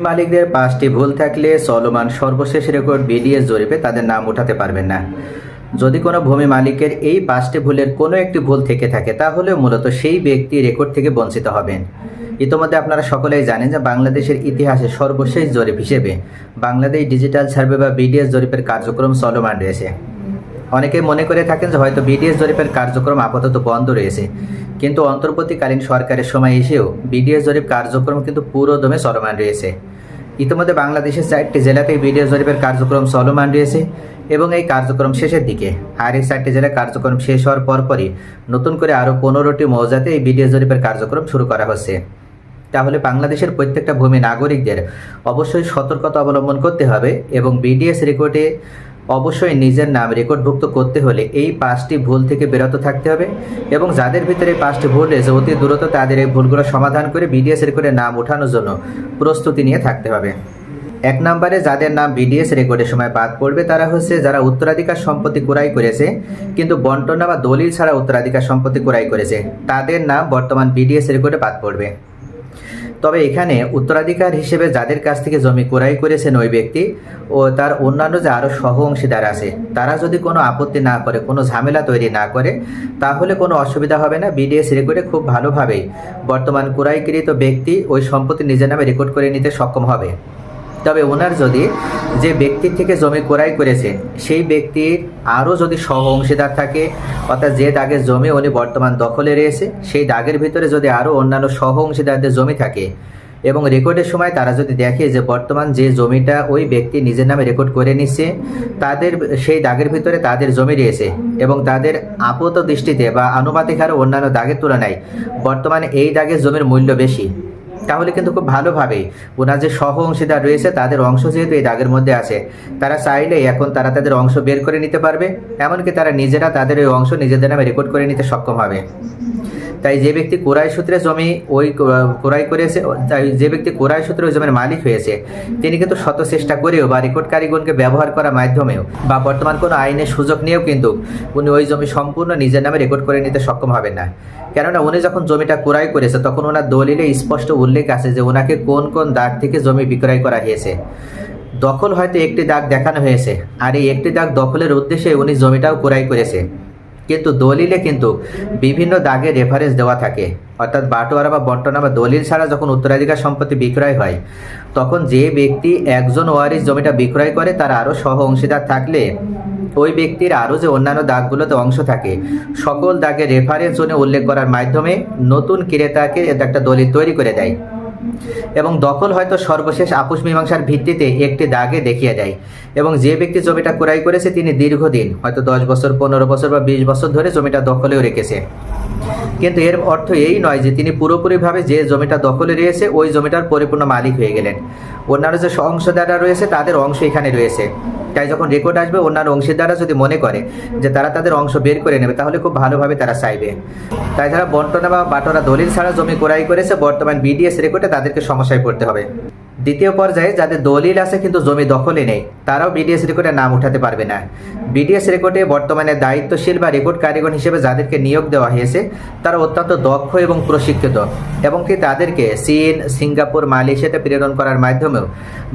মালিকদের পাঁচটি ভুল থাকলে চলমান সর্বশেষ রেকর্ড বিডিএস জরিপে তাদের নাম উঠাতে পারবেন না। যদি কোনো ভূমি মালিকের এই পাঁচটি ভুলের কোনো একটি ভুল থেকে থাকে, তাহলে মূলত সেই ব্যক্তি রেকর্ড থেকে বঞ্চিত হবেন। ইতোমধ্যে আপনারা সকলেই জানেন যে বাংলাদেশের ইতিহাসে সর্বশেষ জরিপ হিসেবে বাংলাদেশ ডিজিটাল সার্ভে বা বিডিএস জরিপের কার্যক্রম চলমান রয়েছে। অনেকে মনে করে থাকেন যে হয়তো বিডিএস জরিপের কার্যক্রম আপাতত বন্ধ রয়েছে। কিন্তু অন্তর্বর্তীকালীন সরকারের সময় এসেও বিডিএস জরিপ কার্যক্রম কিন্তু পুরো দমে চলমান রয়েছে। ইতিমধ্যে বাংলাদেশের চারটি জেলাতেই বিডিএস জরিপের কার্যক্রম চলমান রয়েছে এবং এই কার্যক্রম শেষের দিকে। আর এই চারটি জেলায় কার্যক্রম শেষ হওয়ার পরপরই নতুন করে আরও পনেরোটি মৌজাতে এই বিডিএস জরিপের কার্যক্রম শুরু করা হচ্ছে। তাহলে বাংলাদেশের প্রত্যেকটা ভূমি নাগরিকদের অবশ্যই সতর্কতা অবলম্বন করতে হবে এবং বিডিএস রেকর্ডে অবশ্যই নিজের নাম রেকর্ডভুক্ত করতে হলে এই পাঁচটি ভুল থেকে বিরত থাকতে হবে এবং যাদের ভিতরে পাঁচটি ভুল রয়েছে অতি দ্রুত তাদের এই ভুলগুলো সমাধান করে বিডিএস রেকর্ডে নাম ওঠানোর জন্য প্রস্তুতি নিয়ে থাকতে হবে। এক নম্বরে যাদের নাম বিডিএস রেকর্ডের সময় বাদ পড়বে তারা হচ্ছে যারা উত্তরাধিকার সম্পত্তি ক্রয় করেছে, কিন্তু বন্টনা বা দলিল ছাড়া উত্তরাধিকার সম্পত্তি ক্রয় করেছে, তাদের নাম বর্তমান বিডিএস রেকর্ডে বাদ পড়বে। তবে এখানে উত্তরাধিকার হিসেবে যাদের কাছ থেকে জমি ক্রয় করেছেন ওই ব্যক্তি ও তার অন্যান্য যে আরও সহ অংশীদার আছে, তারা যদি কোনো আপত্তি না করে, কোনো ঝামেলা তৈরি না করে, তাহলে কোনো অসুবিধা হবে না। বিডিএস রেকর্ডে খুব ভালোভাবেই বর্তমান ক্রয়কৃত ব্যক্তি ওই সম্পত্তি নিজের নামে রেকর্ড করে নিতে সক্ষম হবে। তবে ওনার যদি যে ব্যক্তির থেকে জমি ক্রয় করেছে, সেই ব্যক্তির আরও যদি সহ অংশীদার থাকে, অর্থাৎ যে দাগের জমি উনি বর্তমান দখলে রয়েছে, সেই দাগের ভিতরে যদি আরও অন্যান্য সহ অংশীদারদের জমি থাকে এবং রেকর্ডের সময় তারা যদি দেখে যে বর্তমান যে জমিটা ওই ব্যক্তি নিজের নামে রেকর্ড করে নিচ্ছে, তাদের সেই দাগের ভিতরে তাদের জমি রয়েছে এবং তাদের আপাত দৃষ্টিতে বা আনুপাতিক হারে অন্যান্য দাগের তুলনায় বর্তমানে এই দাগের জমির মূল্য বেশি। তাহলে কিন্তু খুব ভালোভাবেই ওনার যে সহ অংশীদার রয়েছে, তাদের অংশ যেহেতু এই দাগের মধ্যে আছে, তারা চাইলেই এখন তারা তাদের অংশ বের করে নিতে পারবে, এমনকি তারা নিজেরা তাদের ওই অংশ নিজেদের নামে রেকর্ড করে নিতে সক্ষম হবে। তাই যে ব্যক্তি কোরাই সূত্রে জমি ওই কোরাই করেছে, তাই যে ব্যক্তি কোরাই সূত্রে ওই জমির মালিক হয়েছে, তিনি কিন্তু শত চেষ্টা করেও বা রেকর্ড কারিগণকে ব্যবহার করার মাধ্যমেও বা বর্তমান কোনো আইনের সুযোগ নিয়েও কিন্তু উনি ওই জমি সম্পূর্ণ নিজের নামে রেকর্ড করে নিতে সক্ষম হবেন না। কেননা উনি যখন জমিটা ক্রয় করেছে, তখন ওনার দলিলে স্পষ্ট উল্লেখ আছে যে ওনাকে কোন কোন দাগ থেকে জমি বিক্রয় করা হয়েছে। দখল হয়তো একটি দাগ দেখানো হয়েছে, আর এই একটি দাগ দখলের উদ্দেশ্যে উনি জমিটাও ক্রয় করেছে। কিন্তু দলিলে কিন্তু বিভিন্ন দাগে রেফারেন্স দেওয়া থাকে। অর্থাৎ বাটোয়ারা বা বন্টনা বা দলিল ছাড়া যখন উত্তরাধিকার সম্পত্তি বিক্রয় হয়, তখন যে ব্যক্তি একজন ওয়ারিস জমিটা বিক্রয় করে, তার আরও সহ অংশীদার থাকলে ওই ব্যক্তির আরও যে অন্যান্য দাগগুলোতে অংশ থাকে, সকল দাগের রেফারেন্স উনি উল্লেখ করার মাধ্যমে নতুন ক্রেতাকে একটা দলিল তৈরি করে দেয়। এবং দখল হয়তো সর্বশেষ আপুষ মীমাংসার ভিত্তিতে একটি দাগে দেখিয়ে দেয় এবং যে ব্যক্তি জমিটা ক্রয় করেছে, তিনি দীর্ঘদিন, হয়তো দশ বছর, পনেরো বছর বা বিশ বছর ধরে জমিটা দখলেও রেখেছে। কিন্তু এর অর্থ এই নয় যে তিনি পুরোপুরিভাবে যে জমিটা দখলে রয়েছে, ওই জমিটার পরিপূর্ণ মালিক হয়ে গেলেন। অন্যান্য যে অংশদাররা রয়েছে, তাদের অংশ এখানে রয়েছে। তাই যখন রেকর্ড আসবে, অন্যান্য অংশীদাররা যদি মনে করে যে তারা তাদের অংশ বের করে নেবে, তাহলে খুব ভালোভাবে তারা চাইবে। তাই যারা বন্টনা বা বাটোরা দলিল ছাড়া জমি ক্রয় করেছে, বর্তমান বিডিএস রেকর্ডে তাদেরকে সমস্যায় পড়তে হবে। দ্বিতীয় পর্যায়ে যাদের দলিল আছে কিন্তু জমি দখলে নেই, তারাও বিডিএস রেকর্ডে নাম উঠাতে পারবে না। বিডিএস রেকর্ডে বর্তমানে দায়িত্বশীল বা রেকর্ড কারিগর হিসেবে যাদেরকে নিয়োগ দেওয়া হয়েছে, তারা অত্যন্ত দক্ষ এবং প্রশিক্ষিত এবং কি তাদেরকে চীন, সিঙ্গাপুর, মালয়েশিয়াতে প্রেরণ করার মাধ্যমেও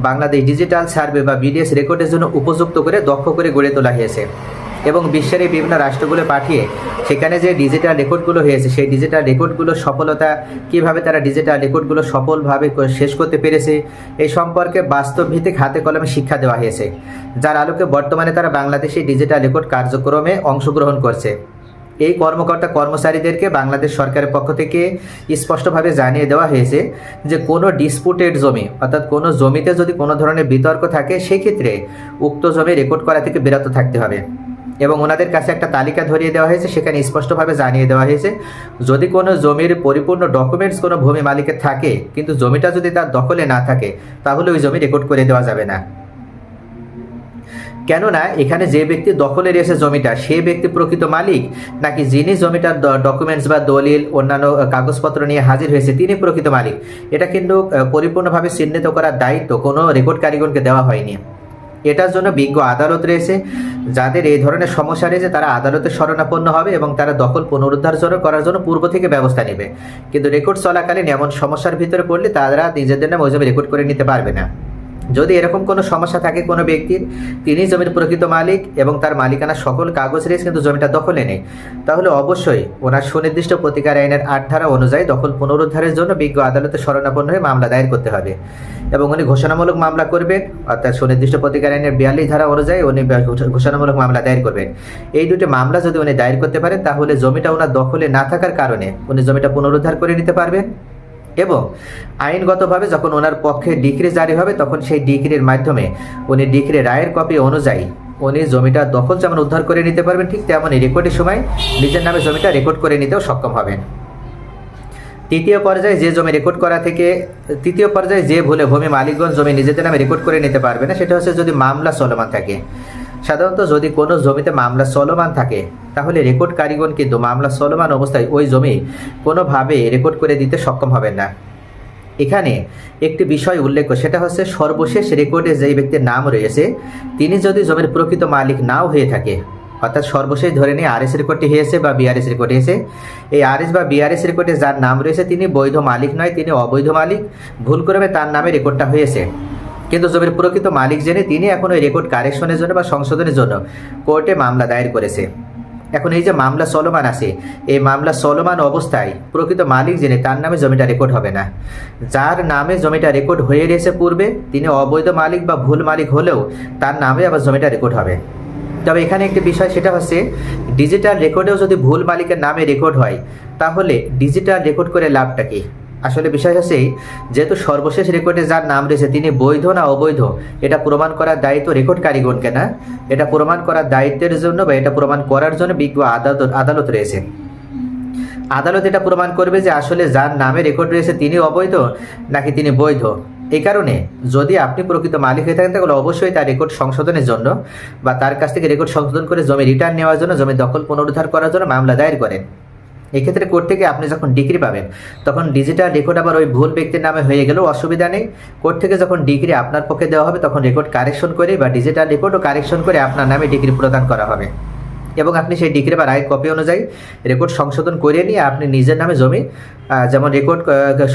বাংলাদেশ ডিজিটাল সার্ভে বা বিডিএস রেকর্ডের জন্য উপযুক্ত করে দক্ষ করে গড়ে তোলা হয়েছে। এবং বিশ্বের এই বিভিন্ন রাষ্ট্রগুলো পাঠিয়ে সেখানে যে ডিজিটাল রেকর্ডগুলো হয়েছে, সেই ডিজিটাল রেকর্ডগুলোর সফলতা, কীভাবে তারা ডিজিটাল রেকর্ডগুলো সফলভাবে শেষ করতে পেরেছে, এই সম্পর্কে বাস্তব ভিত্তিক হাতে কলমে শিক্ষা দেওয়া হয়েছে। যার আলোকে বর্তমানে তারা বাংলাদেশে ডিজিটাল রেকর্ড কার্যক্রমে অংশগ্রহণ করছে। এই কর্মকর্তা কর্মচারীদেরকে বাংলাদেশ সরকারের পক্ষ থেকে স্পষ্টভাবে জানিয়ে দেওয়া হয়েছে যে, কোনো ডিসপুটেড জমি, অর্থাৎ কোনো জমিতে যদি কোনো ধরনের বিতর্ক থাকে, সেক্ষেত্রে উক্ত জমি রেকর্ড করা থেকে বিরত থাকতে হবে। এবং ওনাদের কাছে একটা তালিকা ধরিয়ে দেওয়া হয়েছে, সেখানে স্পষ্টভাবে জানিয়ে দেওয়া হয়েছে, যদি কোনো জমির পরিপূর্ণ ডকুমেন্টস কোনো ভূমি মালিকের থাকে, কিন্তু জমিটা যদি তার দখলে না থাকে, তাহলে ওই জমি রেকর্ড করে দেওয়া যাবে না। কেননা এখানে যে ব্যক্তি দখলে রয়েছে জমিটা, সে ব্যক্তি প্রকৃত মালিক, নাকি যিনি জমিটার ডকুমেন্টস বা দলিল, অন্যান্য কাগজপত্র নিয়ে হাজির হয়েছে, তিনি প্রকৃত মালিক? এটা কিন্তু পরিপূর্ণভাবে চিহ্নিত করার দায়িত্ব কোনো রেকর্ড কারিগণকে দেওয়া হয়নি। এটার জন্য বিজ্ঞ আদালত রয়েছে। যাদের এই ধরনের সমস্যা রয়েছে, তারা আদালতে শরণাপন্ন হবে এবং তারা দখল পুনরুদ্ধার জন্য করার জন্য পূর্ব থেকে ব্যবস্থা নেবে। কিন্তু রেকর্ড চলাকালীন এমন সমস্যার ভিতরে পড়লে তারা নিজেদের নামে ওই জমি রেকর্ড করে নিতে পারবে না। যদি এরকম কোনো সমস্যা থাকে কোনো ব্যক্তির, তিনি জমির প্রকৃত মালিক এবং তার মালিকানা সকল কাগজ রয়েছে কিন্তু জমিটা দখলে নেই তাহলে অবশ্যই ওনার সুনির্দিষ্ট প্রতিকার আইনের আট ধারা অনুযায়ী দখল পুনরুদ্ধারের জন্য বিজ্ঞ আদালতে শরণাপন্ন হয়ে মামলা দায়ের করতে হবে। এবং উনি ঘোষণামূলক মামলা করবেন, অর্থাৎ সুনির্দিষ্ট প্রতিকার আইনের বিয়াল্লিশ ধারা অনুযায়ী উনি ঘোষণামূলক মামলা দায়ের করবেন। এই দুটি মামলা যদি উনি দায়ের করতে পারেন, তাহলে জমিটা ওনার দখলে না থাকার কারণে উনি জমিটা পুনরুদ্ধার করে নিতে পারবেন। এবং আইনগতভাবে যখন ওনার পক্ষে ডিগ্রি জারি হবে, তখন সেই ডিক্রির মাধ্যমে উনি ডিক্রি রায়ের কপি অনুযায়ী উনি জমিটা দখল যেমন উদ্ধার করে নিতে পারবেন, ঠিক তেমনই রেকর্ডের সময় নিজের নামে জমিটা রেকর্ড করে নিতেও সক্ষম হবেন। তৃতীয় পর্যায়ে যে জমি রেকর্ড করা থেকে, তৃতীয় পর্যায়ে যে ভুলে ভূমি মালিকগঞ্জ জমি নিজেদের নামে রেকর্ড করে নিতে পারবে না, সেটা হচ্ছে যদি মামলা চলমান থাকে। সাধারণত যদি কোনো জমিতে মামলা চলমান থাকে, তাহলে রেকর্ড কারিগণ কিন্তু মামলা চলমান অবস্থায় ওই জমি কোনোভাবে রেকর্ড করে দিতে সক্ষম হবেন না। এখানে একটি বিষয় উল্লেখ সেটা হচ্ছে সর্বশেষ রেকর্ডে যেই ব্যক্তির নাম রয়েছে, তিনি যদি জমির প্রকৃত মালিক নাও হয়ে থাকে, অর্থাৎ সর্বশেষ ধরে নিয়ে আরএস রেকর্ডটি হয়েছে বা বিআরএস রেকর্ড হয়েছে, এই আরএস বা বিআরএস রেকর্ডে যার নাম রয়েছে তিনি বৈধ মালিক নয়, তিনি অবৈধ মালিক ভুল করে তার নামে রেকর্ডটা হয়েছে। কিন্তু জমির প্রকৃত মালিক জেনে তিনি এখন ওই রেকর্ড কারেকশনের জন্য বা সংশোধনের জন্য কোর্টে মামলা দায়ের করেছে। এখন এই যে মামলা চলমান আছে, এই মামলা চলমান অবস্থায় প্রকৃত মালিক জেনে তার নামে জমিটা রেকর্ড হবে না। যার নামে জমিটা রেকর্ড হয়ে রয়েছে পূর্বে, তিনি অবৈধ মালিক বা ভুল মালিক হলেও তার নামে আবার জমিটা রেকর্ড হবে। তবে এখানে একটি বিষয়, সেটা হচ্ছে ডিজিটাল রেকর্ডেও যদি ভুল মালিকের নামে রেকর্ড হয়, তাহলে ডিজিটাল রেকর্ড করে লাভটা কি? আসলে বিষয় হচ্ছে যেহেতু সর্বশেষ রেকর্ডে যার নাম রয়েছে তিনি বৈধ না অবৈধ, এটা প্রমাণ করার দায়িত্ব রেকর্ড কারিগণকে না? এটা প্রমাণ করার দায়িত্বের জন্য বা এটা প্রমাণ করার জন্য বিজ্ঞ আদালত আদালত রয়েছে। আদালত এটা প্রমাণ করবে যে আসলে যার নামে রেকর্ড রয়েছে তিনি অবৈধ নাকি তিনি বৈধ। এই কারণে যদি আপনি প্রকৃত মালিক হয়ে থাকেন, তাহলে অবশ্যই তার রেকর্ড সংশোধনের জন্য বা তার কাছ থেকে রেকর্ড সংশোধন করে জমি রিটার্ন নেওয়ার জন্য, জমি দখল পুনরুদ্ধার করার জন্য মামলা দায়ের করেন। এক্ষেত্রে কোর্ট থেকে আপনি যখন ডিগ্রি পাবেন, তখন ডিজিটাল রেকর্ড আবার ওই ভুল ব্যক্তির নামে হয়ে গেলেও অসুবিধা নেই। কোর্ট থেকে যখন ডিগ্রি আপনার পক্ষে দেওয়া হবে, তখন রেকর্ড কারেকশন করে বা ডিজিটাল রেকর্ডও কারেকশন করে আপনার নামে ডিগ্রি প্রদান করা হবে। এবং আপনি সেই ডিগ্রি বা রায়ের কপি অনুযায়ী রেকর্ড সংশোধন করে নিয়ে আপনি নিজের নামে জমি যেমন রেকর্ড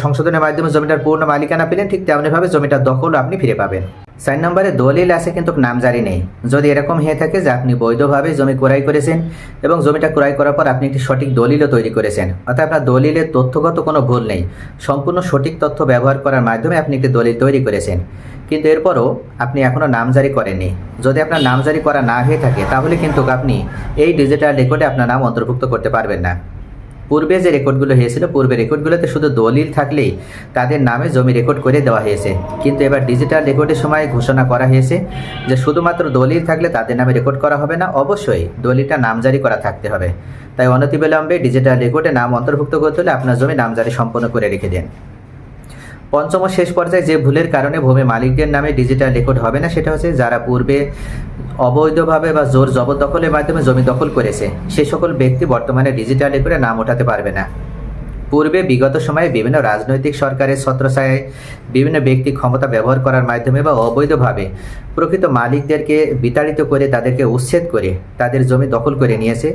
সংশোধনের মাধ্যমে জমিটার পূর্ণ মালিকানা পেলেন, ঠিক তেমনিভাবে জমিটার দখল আপনি ফিরে পাবেন। চার নম্বরে, দলিল আছে কিন্তু নামজারি নেই। যদি এরকম হয়ে থাকে যে আপনি বৈধভাবে জমি ক্রয় করেছেন এবং জমিটা ক্রয় করার পর আপনি একটি সঠিক দলিলও তৈরি করেছেন, অর্থাৎ আপনার দলিলের তথ্যগত কোনো ভুল নেই, সম্পূর্ণ সঠিক তথ্য ব্যবহার করার মাধ্যমে আপনি একটি দলিল তৈরি করেছেন। কিন্তু এরপরও আপনি এখনও নামজারি করেননি। যদি আপনার নামজারি করা না হয়ে থাকে, তাহলে কিন্তু আপনি এই ডিজিটাল রেকর্ডে আপনার নাম অন্তর্ভুক্ত করতে পারবেন না। পূর্বে যে রেকর্ডগুলো হয়েছিল, পূর্বে রেকর্ডগুলোতে শুধু দলিল থাকলেই তাদের নামে জমি রেকর্ড করে দেওয়া হয়েছে। কিন্তু এবার ডিজিটাল রেকর্ডের সময় ঘোষণা করা হয়েছে যে শুধুমাত্র দলিল থাকলে তাদের নামে রেকর্ড করা হবে না, অবশ্যই দলিলটা নামজারি করা থাকতে হবে। তাই অনতিবিলম্বে ডিজিটাল রেকর্ডে নাম অন্তর্ভুক্ত করতে হলে আপনার জমি নামজারি সম্পন্ন করে রেখে দেন। পঞ্চম শেষ পর্যায়ে যে ভুলের কারণে ভূমি মালিকদের নামে ডিজিটাল রেকর্ড হবে না, সেটা হচ্ছে যারা পূর্বে অবৈধভাবে বা জোর জবরদখলের মাধ্যমে জমি দখল করেছে, সে সকল ব্যক্তি বর্তমানে ডিজিটাল রেকর্ডে নাম ওঠাতে পারবে না। পূর্বে বিগত সময়ে বিভিন্ন রাজনৈতিক সরকারের ছত্রছায়ায় বিভিন্ন ব্যক্তি ক্ষমতা ব্যবহার করার মাধ্যমে বা অবৈধভাবে প্রকৃত মালিকদেরকে বিতাড়িত করে তাদেরকে উচ্ছেদ করে তাদের জমি দখল করে নিয়েছে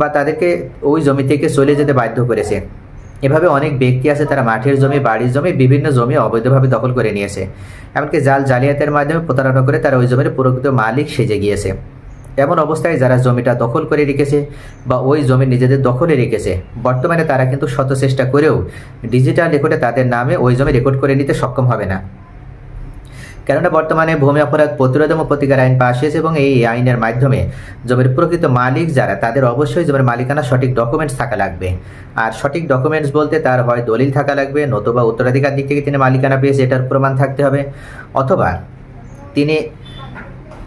বা তাদেরকে ওই জমি থেকে চলে যেতে বাধ্য করেছে। এভাবে অনেক ব্যক্তি আছে তারা মাঠের জমি, বাড়ির জমি, বিভিন্ন জমি অবৈধভাবে দখল করে নিয়েছে। এমনকি জাল জালিয়াতের মাধ্যমে প্রতারণা করে তারা ওই জমির প্রকৃত মালিক সেজে গিয়েছে। এমন অবস্থায় যারা জমিটা দখল করে রেখেছে বা ওই জমি নিজেদের দখলে রেখেছে, বর্তমানে তারা কিন্তু শত চেষ্টা করেও ডিজিটাল রেকর্ডে তাদের নামে ওই জমি রেকর্ড করে নিতে সক্ষম হবে না। কেননা বর্তমানে ভূমি অপরাধ প্রতিরোধ এবং প্রতিকার আইন পাশ হয়েছে এবং এই আইনের মাধ্যমে জমির প্রকৃত মালিক যারা, তাদের অবশ্যই জমির মালিকানা সঠিক ডকুমেন্টস থাকা লাগবে। আর সঠিক ডকুমেন্টস বলতে তার হয় দলিল থাকা লাগবে, নতুবা উত্তরাধিকার দিক থেকে তিনি মালিকানা পেয়েছে, এটার প্রমাণ থাকতে হবে। অথবা তিনি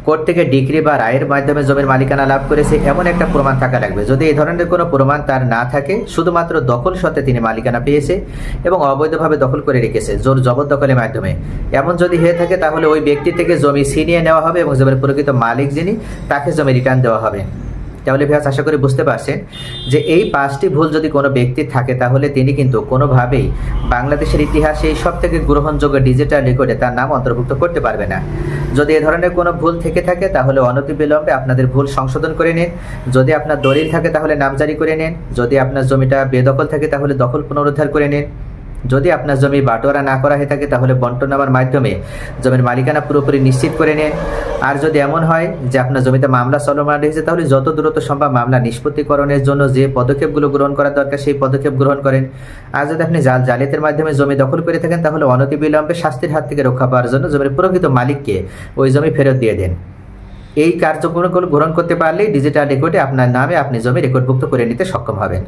কোর্ট থেকে ডিগ্রি বা রায়ের মাধ্যমে জমির মালিকানা লাভ করেছে, এমন একটা প্রমাণ থাকা লাগবে। যদি এই ধরনের কোনো প্রমাণ তার না থাকে, শুধুমাত্র দখল সত্ত্বে তিনি মালিকানা পেয়েছে এবং অবৈধভাবে দখল করে রেখেছে জোর জবরদখলের মাধ্যমে। এমন যদি হয়ে থাকে, তাহলে ওই ব্যক্তি থেকে জমি ছিনিয়ে নেওয়া হবে এবং জমির প্রকৃত মালিক যিনি, তাকে জমি রিটার্ন দেওয়া হবে। তাহলে ভিয়াস আশা করি বুঝতে পারছেন যে এই পাঁচটি ভুল যদি কোনো ব্যক্তির থাকে, তাহলে তিনি কিন্তু কোনোভাবেই বাংলাদেশের ইতিহাসে এই সব থেকে গ্রহণযোগ্য ডিজিটাল রেকর্ডে তার নাম অন্তর্ভুক্ত করতে পারবে না। যদি এ ধরনের কোনো ভুল থেকে থাকে, তাহলে অনতিবিলম্বে আপনাদের ভুল সংশোধন করে নিন। যদি আপনার দলিল থাকে, তাহলে নামজারি করে নিন। যদি আপনার জমিটা বেদখল থাকে, তাহলে দখল পুনরুদ্ধার করে নিন। যদি আপনার জমি বাটোয়ারা না করা হয়ে থাকে, তাহলে বন্টন বন্টনামার মাধ্যমে জমির মালিকানা পুরোপুরি নিশ্চিত করে নিন। আর যদি এমন হয় যে আপনার জমিতে মামলা চলমান রয়েছে, তাহলে যত দ্রুত সম্ভব মামলা নিষ্পত্তিকরণের জন্য যে পদক্ষেপগুলো গ্রহণ করা দরকার, সেই পদক্ষেপ গ্রহণ করেন। আর যদি আপনি জাল, জালিয়াতের মাধ্যমে জমি দখল করে থাকেন, তাহলে অনতিবিলম্বে শাস্তির হাত থেকে রক্ষা পাওয়ার জন্য জমির প্রকৃত মালিককে ওই জমি ফেরত দিয়ে দেন। এই কার্যক্রমগুলো গ্রহণ করতে পারলেই ডিজিটাল রেকর্ডে আপনার নামে আপনি জমি রেকর্ডভুক্ত করে নিতে সক্ষম হবেন।